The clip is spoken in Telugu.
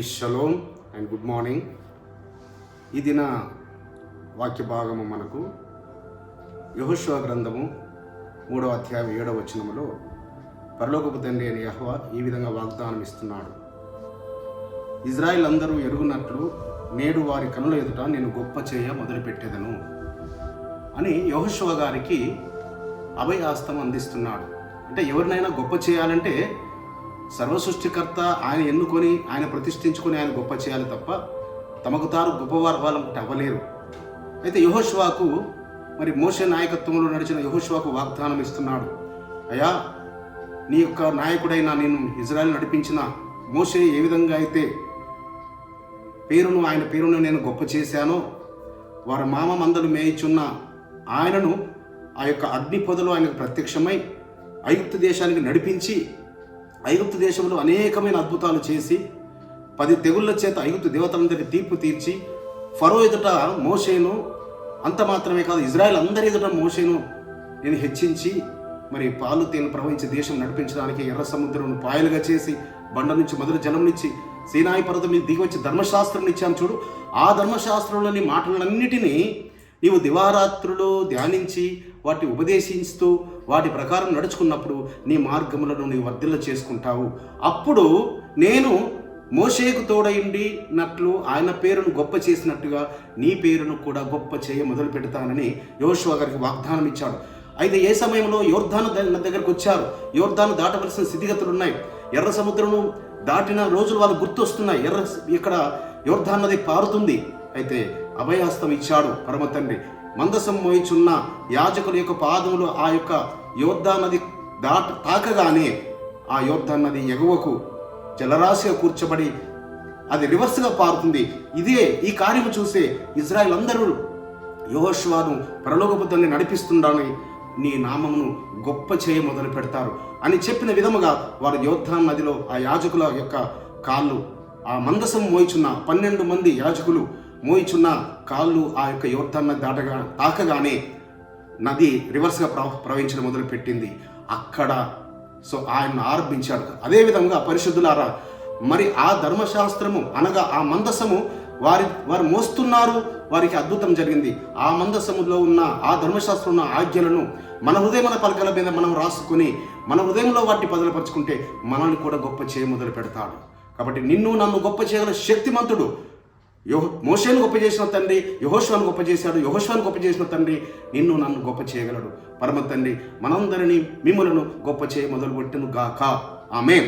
అందరికీ షలోమ్ అండ్ గుడ్ మార్నింగ్ ఈ దిన వాక్య భాగము మనకు యహోశ్వ గ్రంథము మూడవ అధ్యాయం ఏడవ వచనములో పరలోకపు తండ్రి అని యహోవా ఈ విధంగా వాగ్దానం ఇస్తున్నాడు ఇజ్రాయిల్ అందరూ ఎరుగునట్లు నేడు వారి కనుల ఎదుట నేను గొప్ప చేయ మొదలుపెట్టేదను అని యహోశ్వ గారికి అభయాస్తం అందిస్తున్నాడు. అంటే ఎవరినైనా గొప్ప చేయాలంటే సర్వసృష్టికర్త ఆయన ఎన్నుకొని ఆయన ప్రతిష్ఠించుకొని ఆయన గొప్ప చేయాలి తప్ప తమకు తాను గొప్పవారు అవ్వలేరు. అయితే యహోష్వాకు మరి మోసే నాయకత్వంలో నడిచిన యహోష్వాకు వాగ్దానం ఇస్తున్నాడు. అయ్యా నీ యొక్క నాయకుడైన నేను ఇజ్రాయెల్ నడిపించిన మోసే ఏ విధంగా అయితే పేరును ఆయన పేరును నేను గొప్ప చేశానో వారి మామ మందలు మేయిచున్న ఆయనను ఆ యొక్క అగ్ని పొదలో ఆయనకు ప్రత్యక్షమై ఐగుప్తు దేశానికి నడిపించి ఐగుప్తు దేశంలో అనేకమైన అద్భుతాలు చేసి పది తెగుళ్ళ చేత ఐగుప్తు దేవతలందరికి తీర్పు తీర్చి ఫరో ఎదుట మోషేను అంత మాత్రమే కాదు ఇజ్రాయెల్ అందరి ఎదుట మోషేను నేను హెచ్చించి మరి పాలు తేను ప్రవహించే దేశం నడిపించడానికి ఎర్ర సముద్రం పాయలుగా చేసి బండ నుంచి మొదలు జలంనిచ్చి సీనాయి పర్వతం మీద దిగి వచ్చి ధర్మశాస్త్రం ఇచ్చాను చూడు. ఆ ధర్మశాస్త్రంలోని మాటలన్నిటినీ నీవు దివారాత్రులు ధ్యానించి వాటి ఉపదేశిస్తూ వాటి ప్రకారం నడుచుకున్నప్పుడు నీ మార్గములను నీవు వర్ధిల్ల చేసుకుంటావు. అప్పుడు నేను మోషేకు తోడయిండి నట్లు ఆయన పేరును గొప్ప చేసినట్టుగా నీ పేరును కూడా గొప్ప చేయ మొదలు పెడతానని యోశువ గారికి వాగ్దానం ఇచ్చాడు. అయితే ఏ సమయంలో యోర్ధాను దగ్గరకు వచ్చారు? యోర్ధాను దాటవలసిన స్థితిగతులు ఉన్నాయి ఎర్ర సముద్రము దాటిన రోజులు వాళ్ళు గుర్తొస్తున్నాయి. ఎర్ర ఇక్కడ యోర్ధాన్ నది పారుతుంది. అయితే అభయహస్తం ఇచ్చాడు పరమ తండ్రి. మందసం మోయిచున్న యాజకుల యొక్క పాదములు ఆ యొక్క యోద్ధా నది దాట తాకగానే ఆ యోద్ధా నది ఎగువకు జలరాశిగా కూర్చబడి అది రివర్స్గా పారుతుంది. ఇదే ఈ కార్యము చూసే ఇజ్రాయెల్ అందరూ యహోష్వాను పరలోకబుద్ధాన్ని నడిపిస్తుండని నీ నామమును గొప్ప చేయ మొదలు పెడతారు. అని చెప్పిన విధముగా వారు యోద్ధా నదిలో ఆ యాజకుల యొక్క కాళ్ళు ఆ మందసం మోయిచున్న పన్నెండు మంది యాజకులు మోయిచున్న కాళ్ళు ఆ యొక్క యోర్థా దాటగా తాకగానే నది రివర్స్గా ప్ర ప్రవహించడం మొదలుపెట్టింది. అక్కడ సో ఆయన ఆరంభించాడు. అదేవిధంగా పరిశుద్ధులారా మరి ఆ ధర్మశాస్త్రము అనగా ఆ మందసము వారి వారు మోస్తున్నారు వారికి అద్భుతం జరిగింది. ఆ మందసములో ఉన్న ఆ ధర్మశాస్త్రం ఉన్న ఆజ్ఞలను మన హృదయమైన పలకల మీద మనం రాసుకుని మన హృదయంలో వాటిని బదలపరుచుకుంటే మనల్ని కూడా గొప్ప చేయ మొదలు పెడతాడు కాబట్టి నిన్ను నన్ను గొప్ప చేయగల శక్తిమంతుడు యోహ మోషేను గొప్ప చేసిన తండ్రి యహోశ్వాన్ని గొప్ప చేశాడు యహోశ్వాన్ని గొప్ప చేసిన తండ్రి నిన్ను నన్ను గొప్ప చేయగలడు. పరమ తండ్రి మనందరినీ మిమ్మలను గొప్ప చేయ మొదలుపెట్టును గాక ఆమె